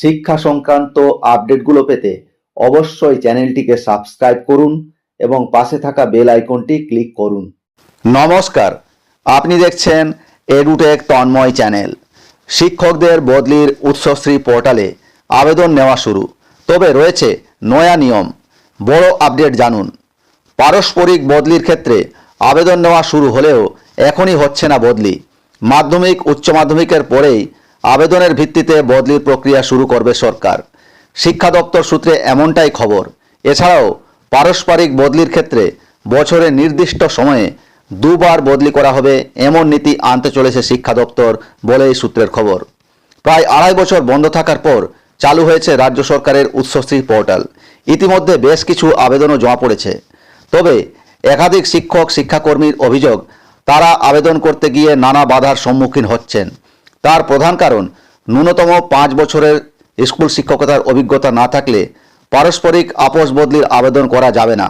শিক্ষা সংক্রান্ত আপডেটগুলো পেতে অবশ্যই চ্যানেলটিকে সাবস্ক্রাইব করুন এবং পাশে থাকা বেল আইকনটি ক্লিক করুন। নমস্কার, আপনি দেখছেন এডুটেক তন্ময় চ্যানেল। শিক্ষকদের বদলির উৎসশ্রী পোর্টালে আবেদন নেওয়া শুরু। তবে রয়েছে নয়া নিয়ম। বড় আপডেট জানুন। পারস্পরিক বদলির ক্ষেত্রে আবেদন নেওয়া শুরু হলেও এখনই হচ্ছে না বদলি। মাধ্যমিক, উচ্চ মাধ্যমিকের পরেই আবেদনের ভিত্তিতে বদলির প্রক্রিয়া শুরু করবে সরকার। শিক্ষা দপ্তর সূত্রে এমনটাই খবর। এছাড়াও, পারস্পরিক বদলির ক্ষেত্রে বছরে নির্দিষ্ট সময়ে দুবার বদলি করা হবে এমন নীতি আনতে চলেছে শিক্ষা দপ্তর বলে এই সূত্রের খবর। প্রায় আড়াই বছর বন্ধ থাকার পর চালু হয়েছে রাজ্য সরকারের উৎসশ্রী পোর্টাল। ইতিমধ্যে বেশ কিছু আবেদনও জমা পড়েছে। তবে একাধিক শিক্ষক শিক্ষাকর্মীর অভিযোগ, তারা আবেদন করতে গিয়ে নানা বাধার সম্মুখীন হচ্ছেন। তার প্রধান কারণ, ন্যূনতম পাঁচ বছরের স্কুল শিক্ষকতার অভিজ্ঞতা না থাকলে পারস্পরিক আপোষ বদলির আবেদন করা যাবে না।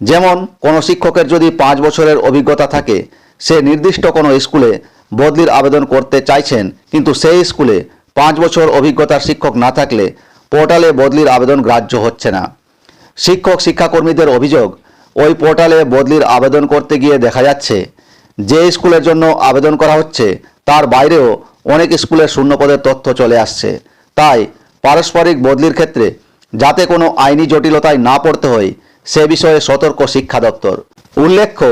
যেমন, কোনো শিক্ষকের যদি পাঁচ বছরের অভিজ্ঞতা থাকে, সে নির্দিষ্ট কোনো স্কুলে বদলির আবেদন করতে চাইছেন, কিন্তু সেই স্কুলে পাঁচ বছর অভিজ্ঞতার শিক্ষক না থাকলে পোর্টালে বদলির আবেদন গ্রাহ্য হচ্ছে না। শিক্ষক শিক্ষাকর্মীদের অভিযোগ, ওই পোর্টালে বদলির আবেদন করতে গিয়ে দেখা যাচ্ছে, যে স্কুলের জন্য আবেদন করা হচ্ছে, তার বাইরেও অনেক স্কুলের শূন্যপদের তথ্য চলে আসছে। তাই পারস্পরিক বদলির ক্ষেত্রে যাতে কোনো আইনি জটিলতায় না পড়তে হয়, সে বিষয়ে সতর্ক শিক্ষা দপ্তর। উল্লেখ্য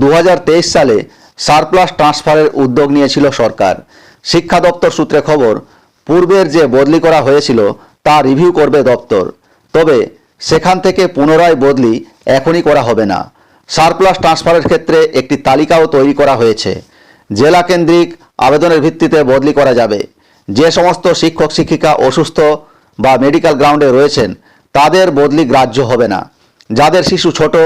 দু হাজার তেইশ সালে সারপ্লাস ট্রান্সফারের উদ্যোগ নিয়েছিল সরকার। শিক্ষা দপ্তর সূত্রে খবর, পূর্বের যে বদলি করা হয়েছিল, তা রিভিউ করবে দপ্তর। তবে সেখান থেকে পুনরায় বদলি এখনই করা হবে না। সারপ্লাস ট্রান্সফারের ক্ষেত্রে একটি তালিকাও তৈরি করা হয়েছে। জেলা কেন্দ্রিক আবেদনের ভিত্তিতে বদলি করা যাবে। যে সমস্ত শিক্ষক, শিক্ষিকা অসুস্থ বা মেডিকেল গ্রাউন্ডে রয়েছেন, তাদের বদলি গ্রাহ্য হবে না। যাদের শিশু ছোট,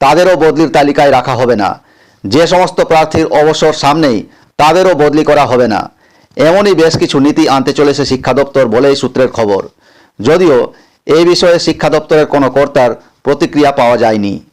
তাদেরও বদলির তালিকায় রাখা হবে না। যে সমস্ত প্রার্থীর অবসর সামনেই, তাদেরও বদলি করা হবে না। এমনই বেশ কিছু নীতি আনতে চলেছে শিক্ষা দপ্তর বলেই সূত্রের খবর। যদিও এই বিষয়ে শিক্ষা দপ্তরের কোনো কর্তার প্রতিক্রিয়া পাওয়া যায়নি।